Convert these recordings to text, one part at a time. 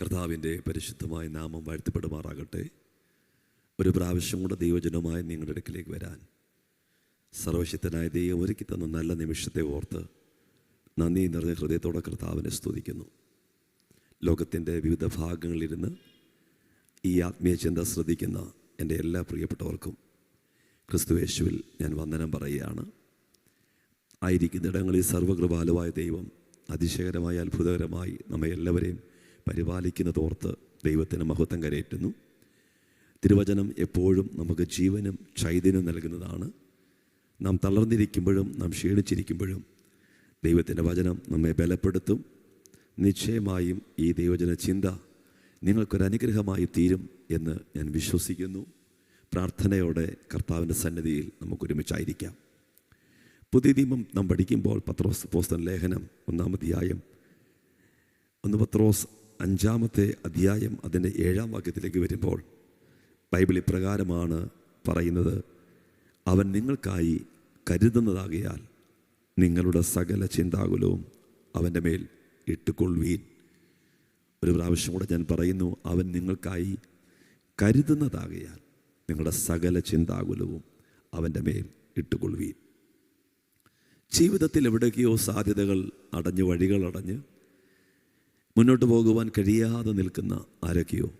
കർത്താവിന്റെ പരിശുദ്ധമായ നാമം വാഴ്ത്തപ്പെടുമാറാകട്ടെ. ഒരു പ്രാവശ്യം കൂടെ ദൈവജനമായി നിങ്ങളുടെ അടുക്കിലേക്ക് വരാൻ. സർവശക്തനായ ദൈവം ഒരുക്കി തന്ന നല്ല നിമിഷത്തെ ഓർത്ത് നന്ദി നിറഞ്ഞ ഹൃദയത്തോടെ കർത്താവിനെ സ്തുതിക്കുന്നു. ലോകത്തിന്റെ വിവിധ ഭാഗങ്ങളിലിരുന്ന് ഈ ആത്മീയ ചിന്ത ശ്രദ്ധിക്കുന്ന എന്റെ എല്ലാ പ്രിയപ്പെട്ടവർക്കും ക്രിസ്തുവേശുവിൽ ഞാൻ വന്ദനം പറയുകയാണ്. ആയിരിക്കുന്നിടങ്ങളിൽ സർവകൃപാലുവായ ദൈവം അതിശയകരമായി അത്ഭുതകരമായി നമ്മെ എല്ലാവരെയും പരിപാലിക്കുന്നതോർത്ത് ദൈവത്തിന് മഹത്വം കരയേറ്റുന്നു. തിരുവചനം എപ്പോഴും നമുക്ക് ജീവനും ചൈതന്യവും നൽകുന്നതാണ്. നാം തളർന്നിരിക്കുമ്പോഴും നാം ക്ഷീണിച്ചിരിക്കുമ്പോഴും ദൈവത്തിന്റെ വചനം നമ്മെ ബലപ്പെടുത്തും. നിശ്ചയമായും ഈ ദൈവജന ചിന്ത നിങ്ങൾക്കൊരു അനുഗ്രഹമായി തീരും എന്ന് ഞാൻ വിശ്വസിക്കുന്നു. പ്രാർത്ഥനയോടെ കർത്താവിന്റെ സന്നിധിയിൽ നമുക്കൊരുമിച്ചായിരിക്കാം പുതിയ നിയമം നാം പഠിക്കുമ്പോൾ പത്രോസ് പോസ്തൻ ലേഖനം ഒന്നാമധ്യായം ഒന്ന് പത്രോസ് അഞ്ചാമത്തെ അധ്യായം അതിന്റെ ഏഴാം വാക്യത്തിലേക്ക് വരുമ്പോൾ ബൈബിൾ ഇപ്രകാരമാണ് പറയുന്നത് അവൻ നിങ്ങൾക്കായി കരുതുന്നതാകിയാൽ നിങ്ങളുടെ സകല ചിന്താകുലവും അവന്റെ മേൽ ഇട്ടുകൊള്ളുവീൻ. ഒരു പ്രാവശ്യം കൂടെ ഞാൻ പറയുന്നു അവൻ നിങ്ങൾക്കായി കരുതുന്നതാകിയാൽ നിങ്ങളുടെ സകല ചിന്താകുലവും അവന്റെ മേൽ ഇട്ടുകൊള്ളുവീൻ. ജീവിതത്തിൽ എവിടേക്കെയോ സാധ്യതകൾ അടഞ്ഞ് വഴികൾ അടഞ്ഞ് മുന്നോട്ട് പോകുവാൻ കഴിയാതെ നിൽക്കുന്ന ആരൊക്കെയോ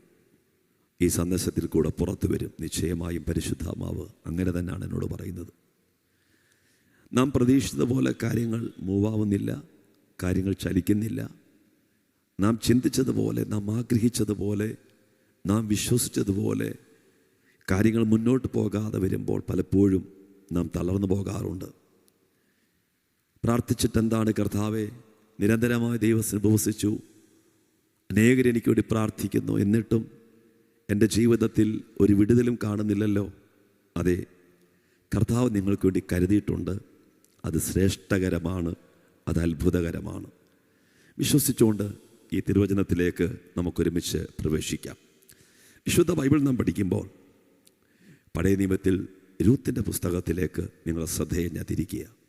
ഈ സന്ദേശത്തിൽ കൂടെ പുറത്തു വരും. നിശ്ചയമായും പരിശുദ്ധാമാവ് അങ്ങനെ തന്നെയാണ് എന്നോട് പറയുന്നത്. നാം പ്രതീക്ഷിച്ചത് പോലെ കാര്യങ്ങൾ മൂവാവുന്നില്ല കാര്യങ്ങൾ ചലിക്കുന്നില്ല. നാം ചിന്തിച്ചതുപോലെ നാം ആഗ്രഹിച്ചതുപോലെ നാം വിശ്വസിച്ചതുപോലെ കാര്യങ്ങൾ മുന്നോട്ട് പോകാതെ വരുമ്പോൾ പലപ്പോഴും നാം തളർന്നു പോകാറുണ്ട്. പ്രാർത്ഥിച്ചിട്ടെന്താണ് കർത്താവെ? നിരന്തരമായി ദൈവത്തിന് ഉപവസിച്ചു. അനേകർ എനിക്ക് വേണ്ടി പ്രാർത്ഥിക്കുന്നു. എന്നിട്ടും എന്റെ ജീവിതത്തിൽ ഒരു വിടുതലും കാണുന്നില്ലല്ലോ. അതെ കർത്താവ് നിങ്ങൾക്ക് വേണ്ടി കരുതിയിട്ടുണ്ട്. അത് ശ്രേഷ്ഠകരമാണ് അത് അത്ഭുതകരമാണ്. വിശ്വസിച്ചുകൊണ്ട് ഈ തിരുവചനത്തിലേക്ക് നമുക്കൊരുമിച്ച് പ്രവേശിക്കാം. വിശുദ്ധ ബൈബിൾ നാം പഠിക്കുമ്പോൾ പഴയ നിയമത്തിൽ രൂത്തിന്റെ പുസ്തകത്തിലേക്ക് നിങ്ങൾ ശ്രദ്ധയെ ഞാൻ തിരിക്കുക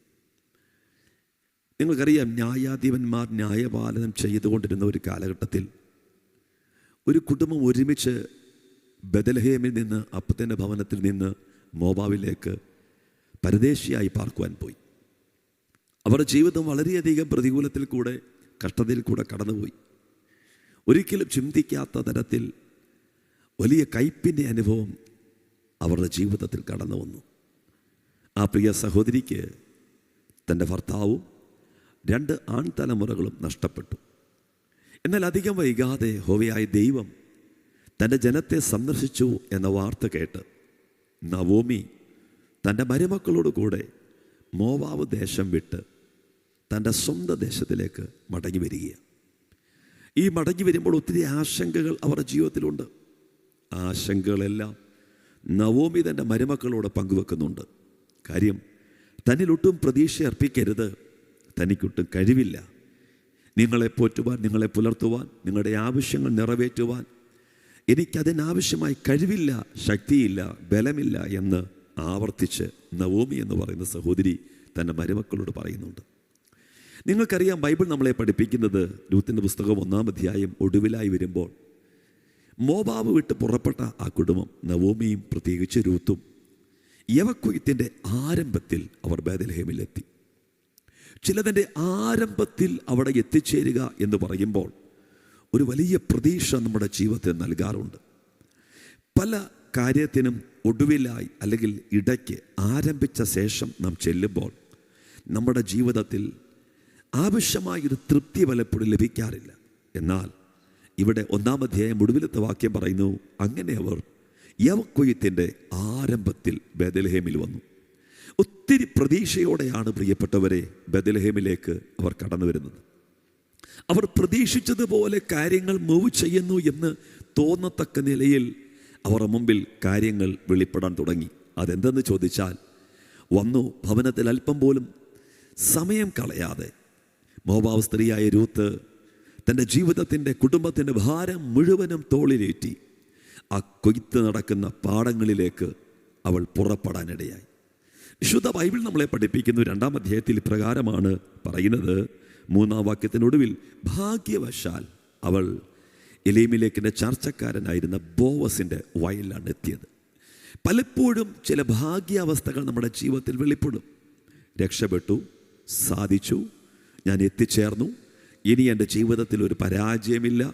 നിങ്ങൾക്കറിയാം ന്യായാധിപന്മാർ ന്യായപാലനം ചെയ്തുകൊണ്ടിരുന്ന ഒരു കാലഘട്ടത്തിൽ ഒരു കുടുംബം ഒരുമിച്ച് ബദലഹേമിൽ നിന്ന് അപ്പത്തിന്റെ ഭവനത്തിൽ നിന്ന് മോബാവിലേക്ക് പരദേശിയായി പാർക്കുവാൻ പോയി. അവരുടെ ജീവിതം വളരെയധികം പ്രതികൂലത്തിൽ കൂടെ കഷ്ടതയിൽ കൂടെ കടന്നുപോയി. ഒരിക്കലും ചിന്തിക്കാത്ത തരത്തിൽ വലിയ കയ്പിന്റെ അനുഭവം അവരുടെ ജീവിതത്തിൽ കടന്നു വന്നു ആ പ്രിയ സഹോദരിക്ക് തന്റെ ഭർത്താവും രണ്ട് ആൺതലമുറകളും നഷ്ടപ്പെട്ടു. എന്നാൽ അധികം വൈകാതെ ഹോവയായ ദൈവം തന്റെ ജനത്തെ സന്ദർശിച്ചു എന്ന വാർത്ത കേട്ട് നവോമി തന്റെ മരുമക്കളോട് കൂടെ മോവാവ് ദേശം വിട്ട് തന്റെ സ്വന്തം ദേശത്തിലേക്ക് മടങ്ങി വരികയാണ്. ഈ മടങ്ങി വരുമ്പോൾ ഒത്തിരി ആശങ്കകൾ അവരുടെ ജീവിതത്തിലുണ്ട്. ആശങ്കകളെല്ലാം നവോമി തന്റെ മരുമക്കളോട് പങ്കുവെക്കുന്നുണ്ട്. കാര്യം തന്നിലൊട്ടും പ്രതീക്ഷ അർപ്പിക്കരുത് തനിക്കൊട്ടും കഴിവില്ല. നിങ്ങളെ പോറ്റുവാൻ നിങ്ങളെ പുലർത്തുവാൻ നിങ്ങളുടെ ആവശ്യങ്ങൾ നിറവേറ്റുവാൻ എനിക്കതിനാവശ്യമായി കഴിവില്ല ശക്തിയില്ല ബലമില്ല എന്ന് ആവർത്തിച്ച് നവോമി എന്ന് പറയുന്ന സഹോദരി തന്റെ മരുമക്കളോട് പറയുന്നുണ്ട്. നിങ്ങൾക്കറിയാം ബൈബിൾ നമ്മളെ പഠിപ്പിക്കുന്നത് ലൂത്തിന്റെ പുസ്തകം ഒന്നാം അധ്യായം ഒടുവിലായി വരുമ്പോൾ മോബാവ് വിട്ട് പുറപ്പെട്ട ആ കുടുംബം നവോമിയും പ്രത്യേകിച്ച് രൂത്തും യവക്കുയത്തിന്റെ ആരംഭത്തിൽ അവർ ബേദൽഹേമിലെത്തി ചിലതിന്റെ ആരംഭത്തിൽ അവിടെ എത്തിച്ചേരുക എന്ന് പറയുമ്പോൾ ഒരു വലിയ പ്രതീക്ഷ നമ്മുടെ ജീവിതത്തിൽ നൽകാറുണ്ട്. പല കാര്യത്തിനും ഒടുവിലായി അല്ലെങ്കിൽ ഇടയ്ക്ക് ആരംഭിച്ച ശേഷം നാം ചെല്ലുമ്പോൾ നമ്മുടെ ജീവിതത്തിൽ ആവശ്യമായ ഒരു തൃപ്തി പലപ്പോഴും ലഭിക്കാറില്ല. എന്നാൽ ഇവിടെ ഒന്നാം അധ്യായം ഒടുവിലത്തെ വാക്യം പറയുന്നു അങ്ങനെ അവർ യവക്കൊയ്യത്തിന്റെ ആരംഭത്തിൽ ബദലഹേമിൽ വന്നു. ഒത്തിരി പ്രതീക്ഷയോടെയാണ് പ്രിയപ്പെട്ടവരെ ബദലഹേമിലേക്ക് അവർ കടന്നു വരുന്നത്. അവർ പ്രതീക്ഷിച്ചതുപോലെ കാര്യങ്ങൾ മൂവ് ചെയ്യുന്നു എന്ന് തോന്നത്തക്ക നിലയിൽ അവരുടെ മുമ്പിൽ കാര്യങ്ങൾ വെളിപ്പെടാൻ തുടങ്ങി. അതെന്തെന്ന് ചോദിച്ചാൽ വന്നു ഭവനത്തിൽ അല്പം പോലും സമയം കളയാതെ മോബാവ് സ്ത്രീയായ രൂത്ത് തന്റെ ജീവിതത്തിന്റെ കുടുംബത്തിന്റെ ഭാരം മുഴുവനും തോളിലേറ്റി ആ കൊയ്ത്ത് നടക്കുന്ന പാടങ്ങളിലേക്ക് അവൾ പുറപ്പെടാനിടയായി. വിശുദ്ധ ബൈബിൾ നമ്മളെ പഠിപ്പിക്കുന്നു രണ്ടാം അധ്യായത്തിൽ പ്രകാരമാണ് പറയുന്നത്. മൂന്നാം വാക്യത്തിനൊടുവിൽ ഭാഗ്യവശാൽ അവൾ എലീമിലേക്കിന്റെ ചർച്ചക്കാരനായിരുന്ന ബോവസിന്റെ വയലിലാണ് എത്തിയത്. പലപ്പോഴും ചില ഭാഗ്യാവസ്ഥകൾ നമ്മുടെ ജീവിതത്തിൽ വെളിപ്പെടും. രക്ഷപ്പെട്ടു സാധിച്ചു ഞാൻ എത്തിച്ചേർന്നു. ഇനി എന്റെ ജീവിതത്തിൽ ഒരു പരാജയമില്ല.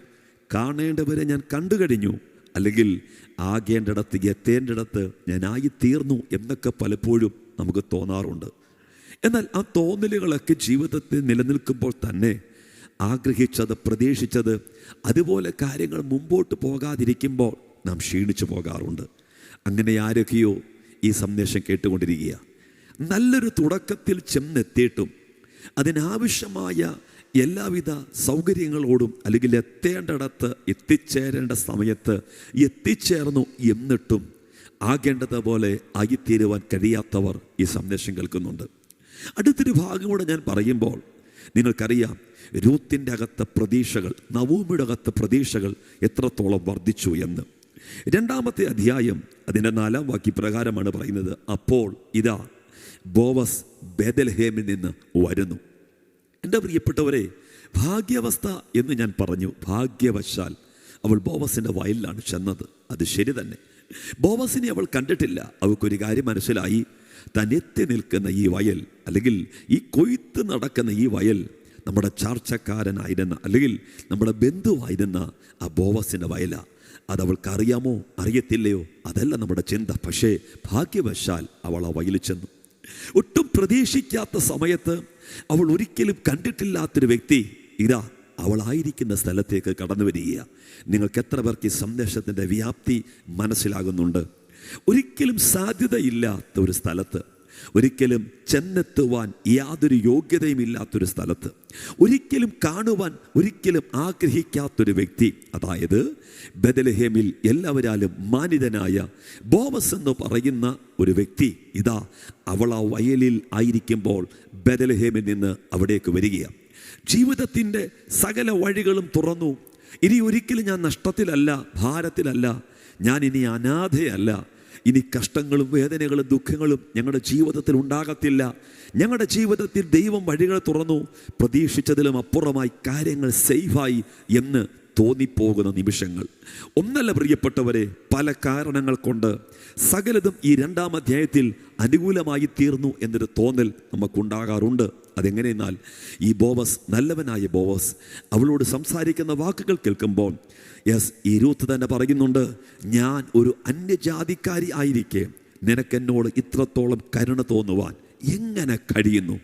കാണേണ്ടവരെ ഞാൻ കണ്ടു കഴിഞ്ഞു അല്ലെങ്കിൽ ആകേണ്ടിടത്ത് എത്തേണ്ടിടത്ത് ഞാൻ ആയിത്തീർന്നു എന്നൊക്കെ പലപ്പോഴും നമുക്ക് തോന്നാറുണ്ട്. എന്നാൽ ആ തോന്നലുകളൊക്കെ ജീവിതത്തിൽ നിലനിൽക്കുമ്പോൾ തന്നെ ആഗ്രഹിച്ചത് പ്രതീക്ഷിച്ചത് അതുപോലെ കാര്യങ്ങൾ മുമ്പോട്ട് പോകാതിരിക്കുമ്പോൾ നാം ക്ഷീണിച്ചു പോകാറുണ്ട്. അങ്ങനെ ആരൊക്കെയോ ഈ സന്ദേശം കേട്ടുകൊണ്ടിരിക്കുക നല്ലൊരു തുടക്കത്തിൽ ചെന്നെത്തിയിട്ടും അതിനാവശ്യമായ എല്ലാവിധ സൗകര്യങ്ങളോടും അല്ലെങ്കിൽ എത്തേണ്ടിടത്ത് എത്തിച്ചേരേണ്ട സമയത്ത് എത്തിച്ചേർന്നു എന്നിട്ടും ആകേണ്ടത് പോലെ ആയിത്തീരുവാൻ കഴിയാത്തവർ ഈ സന്ദേശം കേൾക്കുന്നുണ്ട്. അടുത്തൊരു ഭാഗം കൂടെ ഞാൻ പറയുമ്പോൾ നിങ്ങൾക്കറിയാം രൂത്തിന്റെ അകത്തെ പ്രതീക്ഷകൾ നവൂമിയുടെ അകത്തെ പ്രതീക്ഷകൾ എത്രത്തോളം വർദ്ധിച്ചു എന്ന്. രണ്ടാമത്തെ അധ്യായം അതിന്റെ നാലാം വാക്യ പ്രകാരമാണ് പറയുന്നത് അപ്പോൾ ഇതാ ബോവസ് ബേദൽഹേമിൽ നിന്ന് വരുന്നു. എന്റെ പ്രിയപ്പെട്ടവരെ ഭാഗ്യാവസ്ഥ എന്ന് ഞാൻ പറഞ്ഞു. ഭാഗ്യവശാൽ അവൾ ബോവസിന്റെ വയലിലാണ് ചെന്നത്. അത് ശരി തന്നെ. ബോവസിനെ അവൾ കണ്ടിട്ടില്ല. അവൾക്കൊരു കാര്യം മനസ്സിലായി. തനെത്തി നിൽക്കുന്ന ഈ വയൽ അല്ലെങ്കിൽ ഈ കൊയ്ത്ത് നടക്കുന്ന ഈ വയൽ നമ്മുടെ ചാർച്ചക്കാരനായിരുന്ന അല്ലെങ്കിൽ നമ്മുടെ ബന്ധുവായിരുന്ന ആ ബോവസിന്റെ വയലാണ് അത് അവൾക്ക് അറിയാമോ? അറിയത്തില്ലയോ? അതല്ല നമ്മുടെ ചിന്ത. പക്ഷേ ഭാഗ്യവശാൽ അവൾ ആ വയലിൽ ചെന്നു. ഒട്ടും പ്രതീക്ഷിക്കാത്ത സമയത്ത് അവൾ ഒരിക്കലും കണ്ടിട്ടില്ലാത്തൊരു വ്യക്തി ഇതാ അവളായിരിക്കുന്ന സ്ഥലത്തേക്ക് കടന്നു വരിക നിങ്ങൾക്ക് എത്ര പേർക്ക് ഈ സന്ദേശത്തിന്റെ വ്യാപ്തി മനസ്സിലാകുന്നുണ്ട്? ഒരിക്കലും സാധ്യതയില്ലാത്ത ഒരു സ്ഥലത്ത്. ഒരിക്കലും ചെന്നെത്തുവാൻ യാതൊരു യോഗ്യതയും ഇല്ലാത്തൊരു സ്ഥലത്ത്. ഒരിക്കലും കാണുവാൻ ഒരിക്കലും ആഗ്രഹിക്കാത്തൊരു വ്യക്തി. അതായത് ബദലഹേമിൽ എല്ലാവരാലും മാനിതനായ ബോമസ് എന്ന് പറയുന്ന ഒരു വ്യക്തി ഇതാ അവൾ ആ വയലിൽ ആയിരിക്കുമ്പോൾ ബദലഹേമിൽ നിന്ന് അവിടേക്ക് വരികയാണ് ജീവിതത്തിന്റെ സകല വഴികളും തുറന്നു. ഇനി ഒരിക്കലും ഞാൻ നഷ്ടത്തിലല്ല ഭാരത്തിലല്ല. ഞാൻ ഇനി അനാഥയല്ല. ഇനി കഷ്ടങ്ങളും വേദനകളും ദുഃഖങ്ങളും ഞങ്ങളുടെ ജീവിതത്തിൽ ഉണ്ടാകത്തില്ല. ഞങ്ങളുടെ ജീവിതത്തിൽ ദൈവം വഴികൾ തുറന്നു. പ്രതീക്ഷിച്ചതിലും അപ്പുറമായി കാര്യങ്ങൾ സേഫായി എന്ന് തോന്നിപ്പോകുന്ന നിമിഷങ്ങൾ. ഒന്നല്ല പ്രിയപ്പെട്ടവരെ പല കാരണങ്ങൾ കൊണ്ട് സകലതും ഈ രണ്ടാം അധ്യായത്തിൽ അനുകൂലമായി തീർന്നു എന്നൊരു തോന്നൽ നമുക്കുണ്ടാകാറുണ്ട്. അതെങ്ങനെയെന്നാൽ ഈ ബോവസ് നല്ലവനായ ബോവസ് അവളോട് സംസാരിക്കുന്ന വാക്കുകൾ കേൾക്കുമ്പോൾ യെസ് ഈ രൂത്ത് തന്നെ പറയുന്നുണ്ട് ഞാൻ ഒരു അന്യജാതിക്കാരി ആയിരിക്കെ. നിനക്കെന്നോട് ഇത്രത്തോളം കരുണ തോന്നുവാൻ എങ്ങനെ കഴിയുന്നു?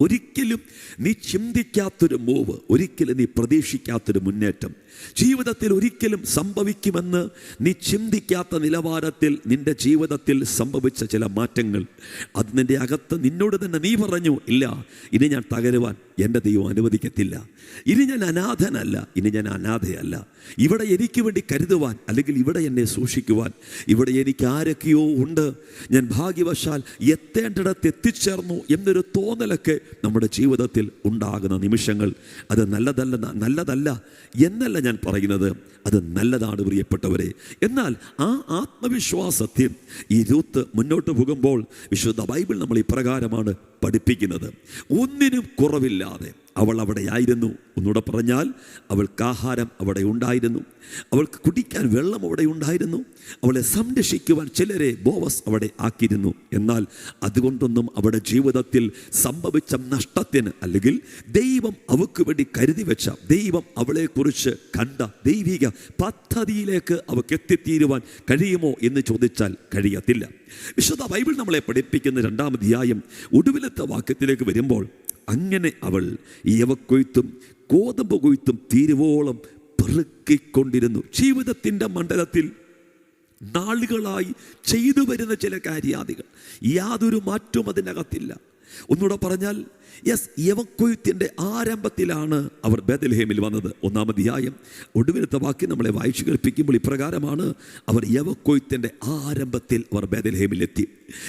ഒരിക്കലും നീ ചിന്തിക്കാത്തൊരു മൂവ് ഒരിക്കലും നീ പ്രതീക്ഷിക്കാത്തൊരു മുന്നേറ്റം. ജീവിതത്തിൽ ഒരിക്കലും സംഭവിക്കുമെന്ന് നീ ചിന്തിക്കാത്ത നിലവാരത്തിൽ നിന്റെ ജീവിതത്തിൽ സംഭവിച്ച ചില മാറ്റങ്ങൾ. അത് നിന്റെ അകത്ത് നിന്നോട് തന്നെ നീ പറഞ്ഞു ഇല്ല ഇനി ഞാൻ തകരുവാൻ എന്റെ ദൈവം അനുവദിക്കത്തില്ല. ഇനി ഞാൻ അനാഥനല്ല ഇനി ഞാൻ അനാഥയല്ല. ഇവിടെ എനിക്ക് വേണ്ടി കരുതുവാൻ അല്ലെങ്കിൽ ഇവിടെ എന്നെ സൂക്ഷിക്കുവാൻ ഇവിടെ എനിക്ക് ആരൊക്കെയോ ഉണ്ട്. ഞാൻ ഭാഗ്യവശാൽ എത്തേണ്ടിടത്ത് എത്തിച്ചേർന്നു എന്നൊരു തോന്നലൊക്കെ നമ്മുടെ ജീവിതത്തിൽ ഉണ്ടാകുന്ന നിമിഷങ്ങൾ. അത് നല്ലതല്ല നല്ലതല്ല എന്നല്ല ഞാൻ പറയുന്നത് അത് നല്ലതാണ് പ്രിയപ്പെട്ടവരെ. എന്നാൽ ആ ആത്മവിശ്വാസത്തിൽ ഈ രൂത്ത് മുന്നോട്ട് പോകുമ്പോൾ വിശുദ്ധ ബൈബിൾ നമ്മൾ ഇപ്രകാരമാണ് പഠിപ്പിക്കുന്നത്. ഒന്നിനും കുറവില്ലാതെ അവൾ അവിടെ ആയിരുന്നു ഒന്നുകൂടെ പറഞ്ഞാൽ അവൾക്ക് ആഹാരം അവിടെ ഉണ്ടായിരുന്നു. അവൾക്ക് കുടിക്കാൻ വെള്ളം അവിടെ ഉണ്ടായിരുന്നു. അവളെ സംരക്ഷിക്കുവാൻ ചിലരെ ബോവസ് അവിടെ ആക്കിയിരുന്നു. എന്നാൽ അതുകൊണ്ടൊന്നും അവിടെ ജീവിതത്തിൽ സംഭവിച്ച നഷ്ടത്തിന് അല്ലെങ്കിൽ ദൈവം അവൾക്ക് വേണ്ടി കരുതി വെച്ച ദൈവം അവളെക്കുറിച്ച് കണ്ട ദൈവിക പദ്ധതിയിലേക്ക് അവൾക്ക് എത്തിത്തീരുവാൻ കഴിയുമോ എന്ന് ചോദിച്ചാൽ കഴിയത്തില്ല. വിശുദ്ധ ബൈബിൾ നമ്മളെ പഠിപ്പിക്കുന്ന രണ്ടാമധ്യായം ഒടുവിലത്തെ വാക്യത്തിലേക്ക് വരുമ്പോൾ അങ്ങനെ അവൾ യവക്കൊയ്ത്തും കോതമ്പ് കൊയ്ത്തും തീരുവോളം പെറുക്കിക്കൊണ്ടിരുന്നു. ജീവിതത്തിന്റെ മണ്ഡലത്തിൽ നാളുകളായി ചെയ്തു വരുന്ന ചില കാര്യാദികൾ. യാതൊരു മാറ്റവും അതിനകത്തില്ല. ഒന്നുകൂടെ പറഞ്ഞാൽ യെസ് യവക്കൊയ്ത്തിന്റെ ആരംഭത്തിലാണ് അവർ ബദൽഹേമിൽ വന്നത്. ഒന്നാമധ്യായം ഒടുവിലത്തെ വാക്യം നമ്മളെ വായിച്ചു കേൾപ്പിക്കുമ്പോൾ ഇപ്രകാരമാണ് അവർ യവക്കൊയ്ത്തിന്റെ ആരംഭത്തിൽ അവർ ബദൽഹേമിലെത്തി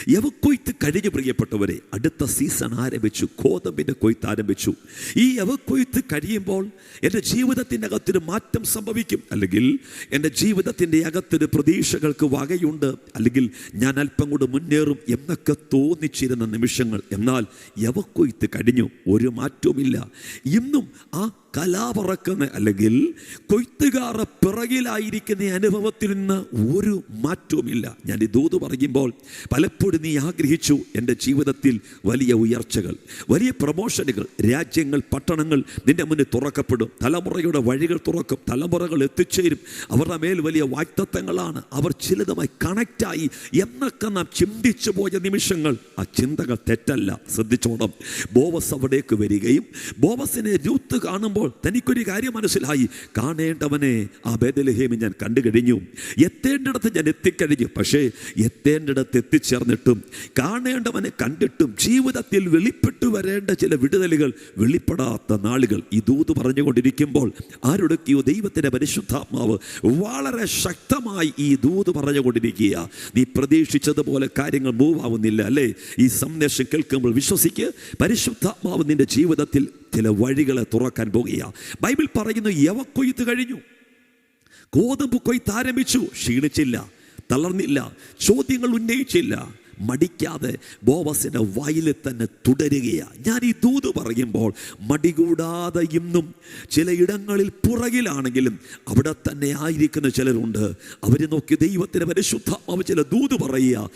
യവക്കൊയ്ത്ത് കഴിഞ്ഞു പ്രിയപ്പെട്ടവരെ അടുത്ത സീസൺ ആരംഭിച്ചു ഗോതമ്പിന്റെ കൊയ്ത്ത് ആരംഭിച്ചു. ഈ യവക്കൊയ്ത്ത് കഴിയുമ്പോൾ എന്റെ ജീവിതത്തിന്റെ അകത്തൊരു മാറ്റം സംഭവിക്കും. അല്ലെങ്കിൽ എന്റെ ജീവിതത്തിന്റെ അകത്തൊരു പ്രതീക്ഷകൾക്ക് വകയുണ്ട്. അല്ലെങ്കിൽ ഞാൻ അല്പം കൂടെ മുന്നേറും എന്നൊക്കെ തോന്നിച്ചിരുന്ന നിമിഷങ്ങൾ. എന്നാൽ യവക്കൊയ്ത്ത് കഴിഞ്ഞു. ഒരു മാറ്റവുമില്ല. ഇന്നും ആ കലാപറക്കുന്ന അല്ലെങ്കിൽ കൊയ്ത്തുകാർ പിറകിലായിരിക്കുന്ന അനുഭവത്തിൽ നിന്ന് ഒരു മാറ്റവുമില്ല. ഞാൻ ഈ ദൂത് പറയുമ്പോൾ പലപ്പോഴും നീ ആഗ്രഹിച്ചു എന്റെ ജീവിതത്തിൽ വലിയ ഉയർച്ചകൾ വലിയ പ്രമോഷനുകൾ രാജ്യങ്ങൾ പട്ടണങ്ങൾ നിന്റെ മുന്നിൽ തുറക്കപ്പെടും തലമുറയുടെ വഴികൾ തുറക്കും തലമുറകൾ എത്തിച്ചേരും അവരുടെ മേൽ വലിയ വാക്തത്വങ്ങളാണ് അവർ ചിലതുമായി കണക്റ്റായി എന്നൊക്കെ നാം ചിന്തിച്ചു പോയ നിമിഷങ്ങൾ. ആ ചിന്തകൾ തെറ്റല്ല ശ്രദ്ധിച്ചോണം. ബോവസ് അവിടേക്ക് വരികയും ബോവസിനെ രൂത്ത് കാണുമ്പോൾ തനിക്കൊരു കാര്യം മനസ്സിലായി. കാണേണ്ടവനെ ആ ബേദലഹേമി ഞാൻ കണ്ടു കഴിഞ്ഞു എത്തേണ്ടിടത്ത് ഞാൻ എത്തിക്കഴിഞ്ഞു. പക്ഷേ എത്തേണ്ടിടത്ത് എത്തിച്ചേർന്നിട്ടും കാണേണ്ടവനെ കണ്ടിട്ടും ജീവിതത്തിൽ വെളിപ്പെട്ടു വരേണ്ട ചില വിടുതലുകൾ വെളിപ്പെടാത്ത നാളുകൾ. ഈ ദൂത് പറഞ്ഞുകൊണ്ടിരിക്കുമ്പോൾ ആരൊടുക്കിയോ ദൈവത്തിന്റെ പരിശുദ്ധാത്മാവ് വളരെ ശക്തമായി ഈ ദൂത് പറഞ്ഞുകൊണ്ടിരിക്കുക നീ പ്രതീക്ഷിച്ചതുപോലെ കാര്യങ്ങൾ മൂവ് ആവുന്നില്ല അല്ലേ? ഈ സന്ദേശം കേൾക്കുമ്പോൾ വിശ്വസിക്കുക പരിശുദ്ധാത്മാവ് നിന്റെ ജീവിതത്തിൽ ചില വഴികളെ തുറക്കാൻ പോകുക. ബൈബിൾ പറയുന്നു യവക്കൊയ്ത്ത് കഴിഞ്ഞു. ഗോതമ്പ് കൊയ്ത്ത് ആരംഭിച്ചു. ക്ഷീണിച്ചില്ല തളർന്നില്ല ചോദ്യങ്ങൾ ഉന്നയിച്ചില്ല. മടിക്കാതെ ബോവസിന്റെ വയലിൽ തന്നെ തുടരുകയാണ് ഞാൻ ഈ ദൂത് പറയുമ്പോൾ മടികൂടാതെ ഇന്നും ചിലയിടങ്ങളിൽ പുറകിലാണെങ്കിലും അവിടെ തന്നെ ആയിരിക്കുന്ന ചിലരുണ്ട്. അവരെ നോക്കി ദൈവത്തിന് പരിശുദ്ധാത്മാവ് ചില ദൂത് പറയുക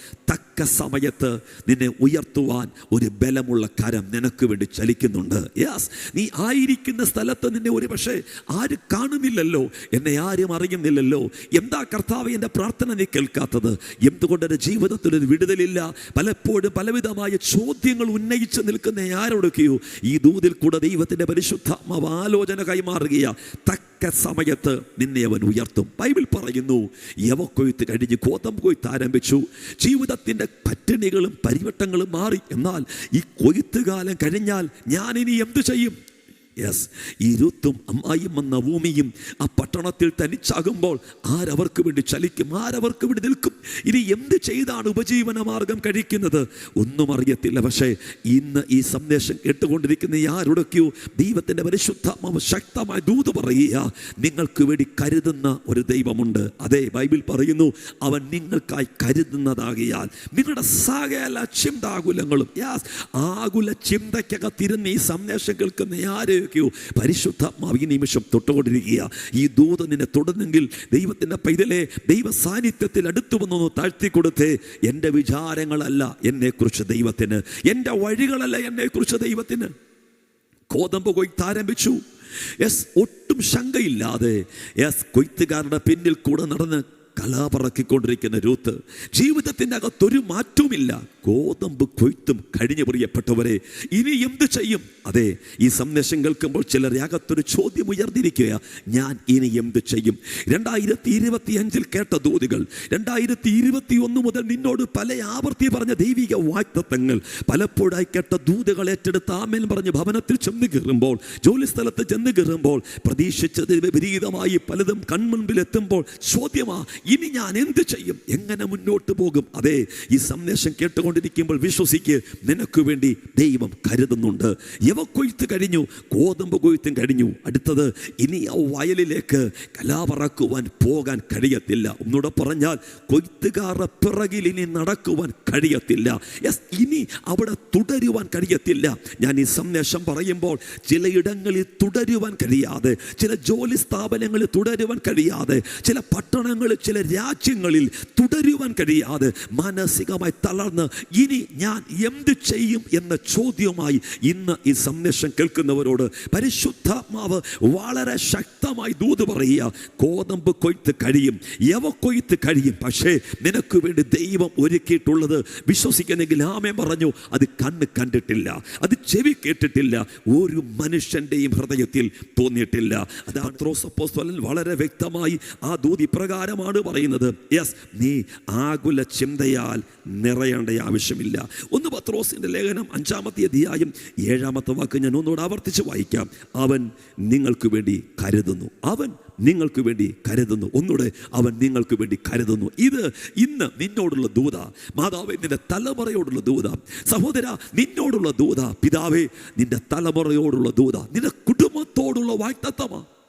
തക്ക സമയത്ത് നിന്നെ ഉയർത്തുവാൻ ഒരു ബലമുള്ള കരം നിനക്ക് വേണ്ടി ചലിക്കുന്നുണ്ട്. യാസ് നീ ആയിരിക്കുന്ന സ്ഥലത്ത് നിന്നെ ഒരു പക്ഷേ ആര് കാണുന്നില്ലല്ലോ എന്നെ ആരും അറിയുന്നില്ലല്ലോ. എന്താ കർത്താവ് എന്റെ പ്രാർത്ഥന നീ കേൾക്കാത്തത്? എന്തുകൊണ്ട് എന്റെ ജീവിതത്തിൽ ഒരു വിടുതലില്ല? പലപ്പോഴും പലവിധമായ ചോദ്യങ്ങൾ ഉന്നയിച്ച് നിൽക്കുന്ന ആരോടൊക്കെയോ? ഈ ദൂതിൽ കൂടെ ദൈവത്തിന്റെ പരിശുദ്ധാത്മാവ് ആലോചന കൈമാറുകയാണ് തക്ക സമയത്ത് നിന്നെ അവൻ ഉയർത്തും. ബൈബിൾ പറയുന്നു യവക്കൊയ്ത്ത് കഴിഞ്ഞ് കോതം കൊയ്ത്ത് ആരംഭിച്ചു. ജീവിതത്തിന്റെ പട്ടിണികളും പരിവട്ടങ്ങളും മാറി. എന്നാൽ ഈ കൊയ്ത്തുകാലം കഴിഞ്ഞാൽ ഞാൻ ഇനി എന്തു ചെയ്യും? യെസ് ഈ രുത്തും അമ്മായിയും എന്ന ഭൂമിയും ആ പട്ടണത്തിൽ തനിച്ചാകുമ്പോൾ ആരവർക്ക് വേണ്ടി ചലിക്കും ആരവർക്ക് വേണ്ടി നിൽക്കും. ഇനി എന്ത് ചെയ്താണ് ഉപജീവന മാർഗം കഴിക്കുന്നത്? ഒന്നും അറിയത്തില്ല. പക്ഷേ ഇന്ന് ഈ സന്ദേശം കേട്ടുകൊണ്ടിരിക്കുന്ന ആരുടൊക്കെയോ ദൈവത്തിന്റെ പരിശുദ്ധ ശക്തമായ ദൂത് പറയുക നിങ്ങൾക്ക് വേണ്ടി കരുതുന്ന ഒരു ദൈവമുണ്ട്. അതെ ബൈബിൾ പറയുന്നു അവൻ നിങ്ങൾക്കായി കരുതുന്നതാകിയാൽ നിങ്ങളുടെ സകല ചിന്താകുലങ്ങളും. ആകുല ചിന്തയ്ക്കകത്തിരുന്ന് ഈ സന്ദേശം കേൾക്കുന്ന ആരെയൊക്കെയോ പരിശുദ്ധാത്മാവ് ഈ നിമിഷം തൊട്ടുകൊണ്ടിരിക്കുക. ഈ ദൂത നിന്നെ തൊടുന്നെങ്കിൽ ദൈവത്തിന്റെ പൈതലെ ദൈവ സാന്നിധ്യത്തിൽ അടുത്തു വന്നൊന്ന് താഴ്ത്തി കൊടുത്ത് എന്റെ വിചാരങ്ങളല്ല എന്നെക്കുറിച്ച് ദൈവത്തിന്. എന്റെ വഴികളല്ല എന്നെക്കുറിച്ച് ദൈവത്തിന്. കോതമ്പ് കൊയ്ത്താരംഭിച്ചു യെസ് ഒട്ടും ശങ്കയില്ലാതെ യെസ് കൊയ്ത്തുകാരുടെ പിന്നിൽ കൂടെ നടന്ന് കലാപറക്കിക്കൊണ്ടിരിക്കുന്ന രൂത്ത് ജീവിതത്തിന്റെ അകത്തൊരു മാറ്റവുമില്ല. ഗോതമ്പ് കൊയ്ത്തും കഴിഞ്ഞു പ്രിയപ്പെട്ടവരെ ഇനി എന്ത് ചെയ്യും? അതെ ഈ സന്ദേശം കേൾക്കുമ്പോൾ ചിലർ അകത്തൊരു ചോദ്യം ഉയർന്നിരിക്കുക ഞാൻ ഇനി എന്ത് ചെയ്യും? രണ്ടായിരത്തി ഇരുപത്തി അഞ്ചിൽ കേട്ട ദൂതികൾ രണ്ടായിരത്തി ഇരുപത്തി ഒന്ന് മുതൽ നിന്നോട് പല ആവർത്തി പറഞ്ഞ ദൈവിക വാക്തത്വങ്ങൾ പലപ്പോഴായി കേട്ട ദൂതുകൾ ഏറ്റെടുത്ത് ആമേൽ പറഞ്ഞ് ഭവനത്തിൽ ചെന്ന് കയറുമ്പോൾ ജോലി സ്ഥലത്ത് ചെന്ന് കയറുമ്പോൾ പ്രതീക്ഷിച്ചതിന് വിപരീതമായി പലതും കൺമുൻപിൽ എത്തുമ്പോൾ ചോദ്യമാ ഇനി ഞാൻ എന്ത് ചെയ്യും? എങ്ങനെ മുന്നോട്ട് പോകും? അതെ ഈ സന്ദേശം കേട്ടുകൊണ്ടിരിക്കുമ്പോൾ വിശ്വസിക്ക് നിനക്ക് വേണ്ടി ദൈവം കരുതുന്നുണ്ട്. യവക്കൊയ്ത്ത് കഴിഞ്ഞു? ഗോതമ്പ് കൊയ്ത്തും കഴിഞ്ഞു. അടുത്തത് ഇനി ആ വയലിലേക്ക് കലാപറക്കുവാൻ പോകാൻ കഴിയത്തില്ല. ഒന്നുകൂടെ പറഞ്ഞാൽ കൊയ്ത്തുകാരുടെ പിറകിൽ ഇനി നടക്കുവാൻ കഴിയത്തില്ല. യെസ് ഇനി അവിടെ തുടരുവാൻ കഴിയത്തില്ല. ഞാൻ ഈ സന്ദേശം പറയുമ്പോൾ ചിലയിടങ്ങളിൽ തുടരുവാൻ കഴിയാതെ ചില ജോലി സ്ഥാപനങ്ങളിൽ തുടരുവാൻ കഴിയാതെ ചില പട്ടണങ്ങളിൽ രാജ്യങ്ങളിൽ തുടരുവാൻ കഴിയാതെ മാനസികമായി തളർന്ന് ഇനി ഞാൻ എന്ത് ചെയ്യും എന്ന ചോദ്യവുമായി ഇന്ന് ഈ സന്ദേശം കേൾക്കുന്നവരോട് പരിശുദ്ധാത്മാവ് വളരെ ശക്തമായി ദൂത് പറയുക കോതമ്പ് കൊയ്ത്ത് കഴിയും യവ കൊയ്ത്ത് കഴിയും പക്ഷേ നിനക്ക് വേണ്ടി ദൈവം ഒരുക്കിയിട്ടുള്ളത് വിശ്വസിക്കുന്നെങ്കിൽ ആമേ പറഞ്ഞു അത് കണ്ണ് കണ്ടിട്ടില്ല അത് ചെവി കേട്ടിട്ടില്ല ഒരു മനുഷ്യന്റെയും ഹൃദയത്തിൽ തോന്നിയിട്ടില്ല. അത് ത്രോസപ്പോസ്തലൻ വളരെ വ്യക്തമായി ആ ദൂത് ഇപ്രകാരമാണ് പറയുന്നത് യെസ് നീ ആകുല ചിന്തയാൽ നിറയേണ്ട ആവശ്യമില്ല. ഒന്ന് പത്രോസിന്റെ ലേഖനം അഞ്ചാമത്തെ അധ്യായം ഏഴാമത്തെ വാക്ക് ഞാൻ ഒന്നുകൂടെ ആവർത്തിച്ച് വായിക്കാം. അവൻ നിങ്ങൾക്ക് വേണ്ടി കരുതുന്നു. അവൻ നിങ്ങൾക്ക് വേണ്ടി കരുതുന്നു. ഒന്നുകൂടെ അവൻ നിങ്ങൾക്ക് വേണ്ടി കരുതുന്നു. ഇത് ഇന്ന് നിന്നോടുള്ള ദൂത മാതാവേ നിന്റെ തലമുറയോടുള്ള ദൂത. സഹോദര നിന്നോടുള്ള ദൂത പിതാവേ നിന്റെ തലമുറയോടുള്ള ദൂത. നിന്റെ കുടുംബത്തോടുള്ള വാക്തത്വമാണ്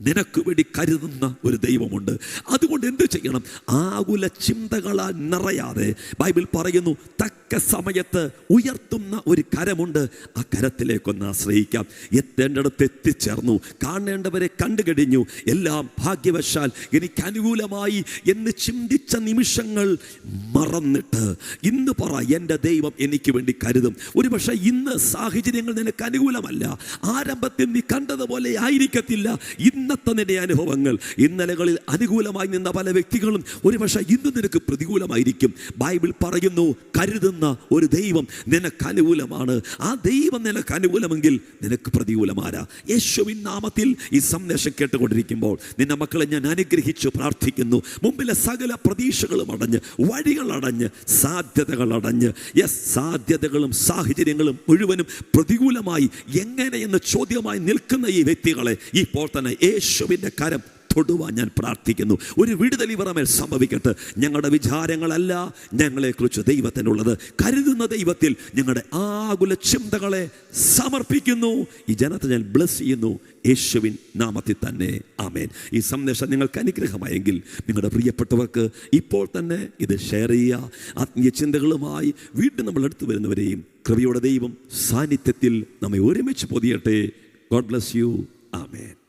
നിനക്ക് വേണ്ടി കരുതുന്ന ഒരു ദൈവമുണ്ട്. അതുകൊണ്ട് എന്ത് ചെയ്യണം? ആകുല ചിന്തകളാൽ നിറയാതെ ബൈബിൾ പറയുന്നു തക്ക സമയത്ത് ഉയർത്തുന്ന ഒരു കരമുണ്ട്. ആ കരത്തിലേക്കൊന്ന് ആശ്രയിക്കാം. എത്തേണ്ടിടത്ത് എത്തിച്ചേർന്നു. കാണേണ്ടവരെ കണ്ടു കഴിഞ്ഞു എല്ലാം ഭാഗ്യവശാൽ എനിക്ക് അനുകൂലമായി എന്ന് ചിന്തിച്ച നിമിഷങ്ങൾ മറന്നിട്ട് ഇന്ന് പറ എന്റെ ദൈവം എനിക്ക് വേണ്ടി കരുതും. ഒരു പക്ഷേ ഇന്ന് സാഹചര്യങ്ങൾ നിനക്ക് അനുകൂലമല്ല. ആരംഭത്തിൽ നീ കണ്ടതുപോലെ ആയിരിക്കത്തില്ല. ഇന്നത്തെ നിന്റെ അനുഭവങ്ങൾ ഇന്നലകളിൽ അനുകൂലമായി നിന്ന പല വ്യക്തികളും ഒരു പക്ഷേ ഇന്ന് നിനക്ക് പ്രതികൂലമായിരിക്കും. ബൈബിൾ പറയുന്നു കരുതുന്ന ഒരു ദൈവം നിനക്ക് അനുകൂലമാണ്. ആ ദൈവം നിനക്ക് അനുകൂലമെങ്കിൽ നിനക്ക് പ്രതികൂലമാരാ. യേശുവിൻ നാമത്തിൽ ഈ സന്ദേശം കേട്ടുകൊണ്ടിരിക്കുമ്പോൾ നിന്റെ മക്കളെ ഞാൻ അനുഗ്രഹിച്ചു പ്രാർത്ഥിക്കുന്നു. മുമ്പിലെ സകല പ്രതീക്ഷകളും അടഞ്ഞ് വഴികൾ അടഞ്ഞ് സാധ്യതകൾ അടഞ്ഞ് യെസ് സാധ്യതകളും സാഹചര്യങ്ങളും മുഴുവനും പ്രതികൂലമായി എങ്ങനെയെന്ന് ചോദ്യമായി നിൽക്കുന്ന ഈ വ്യക്തികളെ ഇപ്പോൾ തന്നെ യേശുവിന്റെ കരം തൊടുവാൻ ഞാൻ പ്രാർത്ഥിക്കുന്നു. ഒരു വിടുതൽ ഇവറമേൽ സംഭവിക്കട്ടെ. ഞങ്ങളുടെ വിചാരങ്ങളല്ല ഞങ്ങളെക്കുറിച്ച് ദൈവത്തിനുള്ളത്. കരുതുന്ന ദൈവത്തിൽ ഞങ്ങളുടെ ആകുല ചിന്തകളെ സമർപ്പിക്കുന്നു. ഈ ജനത്തെ ഞാൻ ബ്ലസ് ചെയ്യുന്നു. യേശുവിൻ നാമത്തിൽ തന്നെ. ആമേൻ. ഈ സന്ദേശം നിങ്ങൾക്ക് അനുഗ്രഹമായെങ്കിൽ നിങ്ങളുടെ പ്രിയപ്പെട്ടവർക്ക് ഇപ്പോൾ തന്നെ ഇത് ഷെയർ ചെയ്യുക. ആത്മീയ ചിന്തകളുമായി വീണ്ടും നമ്മൾ എടുത്തു വരുന്നവരെയും കൃപയുടെ ദൈവം സാന്നിധ്യത്തിൽ നമ്മെ ഒരുമിച്ച് പൊതിയട്ടെ. God bless you amen.